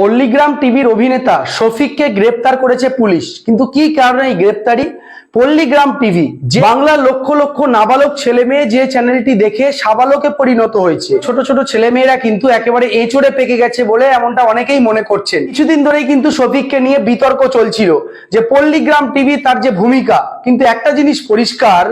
পল্লীগ্রাম টিভির অভিনেতা শফিককে গ্রেপ্তার করেছে পুলিশ। কিন্তু কি কারণে এই গ্রেপ্তারি? পল্লীগ্রাম টিভি, যে বাংলার লক্ষ লক্ষ নাবালক ছেলে মেয়ে যে চ্যানেলটি দেখে সাবালকে পরিণত হয়েছে। ছোট ছোট ছেলে মেয়েরা কিন্তু একেবারে এঁচড়ে পেকে গেছে বলে এমনটা অনেকেই মনে করছেন। কিছুদিন ধরেই কিন্তু শফিককে নিয়ে বিতর্ক চলছিল যে পল্লীগ্রাম টিভি তার যে ভূমিকা কিন্তু একটা জিনিস পরিষ্কার,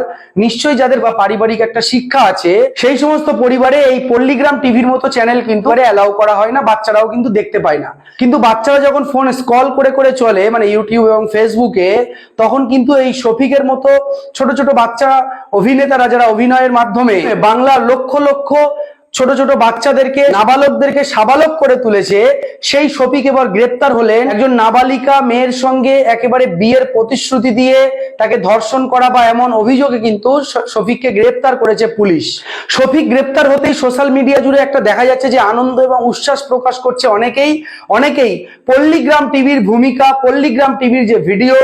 নিশ্চয়ই যাদের বা পারিবারিক একটা শিক্ষা আছে, সেই সমস্ত পরিবারে এই পল্লীগ্রাম টিভির মতো চ্যানেল কিন্তু অ্যালাউ করা হয় না, বাচ্চারাও কিন্তু দেখতে পায় না। কিন্তু বাচ্চারা যখন ফোন স্ক্রল করে করে চলে মানে ইউটিউব এবং ফেসবুকে তখন কিন্তু এই শফিকের মতো ছোট ছোট বাচ্চা অভিনেতারা যারা অভিনয়ের মাধ্যমে বাংলার লক্ষ লক্ষ ছোট ছোট বাচ্চাদেরকে, নাবালকদেরকে সাবালক করে তুলেছে। সেই শফিক এবার গ্রেপ্তার হলেন। একজন নাবালিকা মেয়ের সঙ্গে একেবারে বিয়ের প্রতিশ্রুতি দিয়ে তাকে ধর্ষণ করা বা এমন অভিযোগে কিন্তু শফিককে গ্রেপ্তার করেছে পুলিশ। শফিক গ্রেপ্তার হতেই সোশ্যাল মিডিয়া জুড়ে একটা দেখা যাচ্ছে যে আনন্দ এবং উচ্ছ্বাস প্রকাশ করছে অনেকেই। অনেকেই পল্লীগ্রাম টিভির ভূমিকা, পল্লীগ্রাম টিভির যে ভিডিও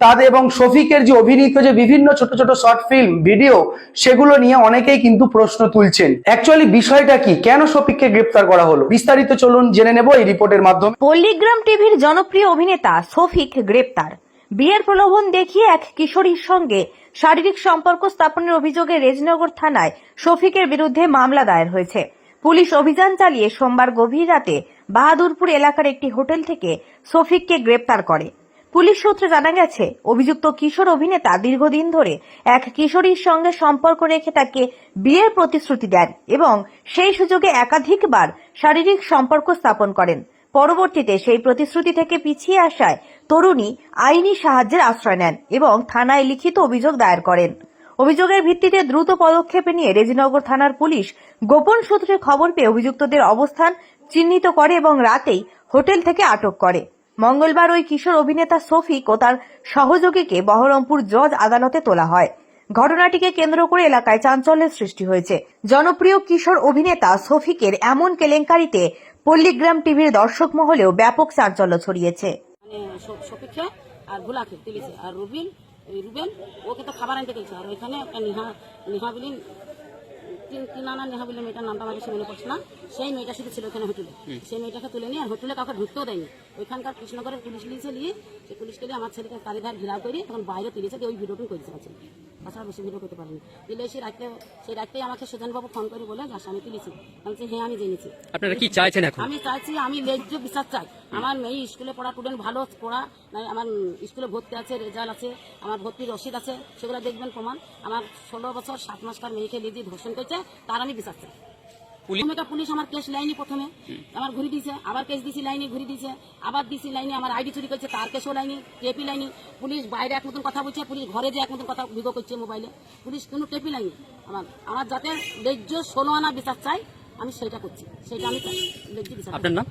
তাদের এবং শফিকের যে অভিনীত যে বিভিন্ন ছোট ছোট শর্ট ফিল্ম, ভিডিও, সেগুলো নিয়ে অনেকেই কিন্তু প্রশ্ন তুলছেন। অ্যাকচুয়ালি বিষয়টা কি? কেন শফিককে গ্রেপ্তার করা হলো? বিস্তারিত চলুন জেনে নেব এই রিপোর্টের মাধ্যমে। পল্লীগ্রাম টিভির জনপ্রিয় অভিনেতা শফিক গ্রেপ্তার। বিয়ের প্রলোভন দেখিয়ে এক কিশোরীর সঙ্গে শারীরিক সম্পর্ক স্থাপনের অভিযোগে রেজনগর থানায় শফিকের বিরুদ্ধে মামলা দায়ের হয়েছে। পুলিশ অভিযান চালিয়ে সোমবার গভীর রাতে বাহাদুরপুর এলাকার একটি হোটেল থেকে শফিককে গ্রেপ্তার করে। পুলিশ সূত্রে জানা গেছে, অভিযুক্ত কিশোর অভিনেতা দীর্ঘদিন ধরে এক কিশোরীর সঙ্গে সম্পর্ক রেখে তাকে বিয়ের প্রতিশ্রুতি দেন এবং সেই সুযোগে একাধিকবার শারীরিক সম্পর্ক স্থাপন করেন। পরবর্তীতে সেই প্রতিশ্রুতি থেকে পিছিয়ে আসায় তরুণী আইনি সাহায্যের আশ্রয় নেন এবং থানায় লিখিত অভিযোগ দায়ের করেন। অভিযোগের ভিত্তিতে দ্রুত পদক্ষেপে নিয়ে রেজিনগর থানার পুলিশ গোপন সূত্রে খবর পেয়ে অভিযুক্তদের অবস্থান চিহ্নিত করে এবং রাতেই হোটেল থেকে আটক করে। মঙ্গলবার ওই কিশোর অভিনেতা শফিক ও তার সহযোগীকে বহরমপুর জজ আদালতে তোলা হয়। ঘটনাটিকে কেন্দ্র করে এলাকায় চাঞ্চল্যের সৃষ্টি হয়েছে। জনপ্রিয় কিশোর অভিনেতা শফিকের এমন কেলেঙ্কারিতে পল্লীগ্রাম টিভির দর্শক মহলেও ব্যাপক চাঞ্চল্য ছড়িয়েছে। মানে আর আর রুবিন রুবেন ওকে তো খাবার আনতে গেছে আর ওইখানে একটা নিহা নিহা বিলিন তিন তিন নেহা বলে মেয়েটার নামটা আমার বেশি মনে পড়ছে না। সেই মেয়েটা শুধু ছিল ওখানে হোটেলে। সেই মেয়েটাকে তুলে নিয়ে আর হোটেলে কাউকে ঢুকতেও দেয়নি। ওইখানকার কৃষ্ণগরের পুলিশ নিয়েছে নিয়ে সেই পুলিশকে নিয়ে আমার ছেলেকে তারিধার ঘেরাও করে তখন বাইরে তুলেছে দিয়ে ওই ভিডিওটুকু করেছে। তাছাড়া বেশি ভিডিও করতে পারিনি। দিলে সেই রাতে সেই রাতেই আমাকে সুধানবাবু ফোন করে বলে যে আমি তুলেছি আমি বলছি, হ্যাঁ আমি জেনেছি। আপনারা কি চাইছেন এখন? আমি চাইছি আমি ন্যায্য বিচার চাই। আমার মেয়ে স্কুলে পড়া স্টুডেন্ট ভালো পড়া নাই আমার স্কুলে ভর্তি আছে রেজাল্ট আছে আমার ভর্তির রসিদ আছে সেগুলো দেখবেন প্রমাণ। আমার ষোলো বছর সাত মাস তার মেয়েকে দিয়ে ধর্ষণ করেছে তার আমি বিচার চাই। পুলিশ- পুলিশ আমার কেস লাইনি প্রথমে। আমার ঘুরি দিছে আবার কেস দিছি লাইনি ঘুরি দিছে আবার দিছি লাইনি আমার আইডি চুরি করছে তার কেসও লাইনি টেপি লাইনি পুলিশ বাইরে এক মতন কথা বলছে পুলিশ ঘরে যে এক মতন কথা ভিগো করছে মোবাইলে পুলিশ কোনো টেপি লাইনি আমার আমার যাতে ন্যায্য ষোলো আনা বিচার চাই আমি সেটা করছি। সেটা আমি আপনার নাম?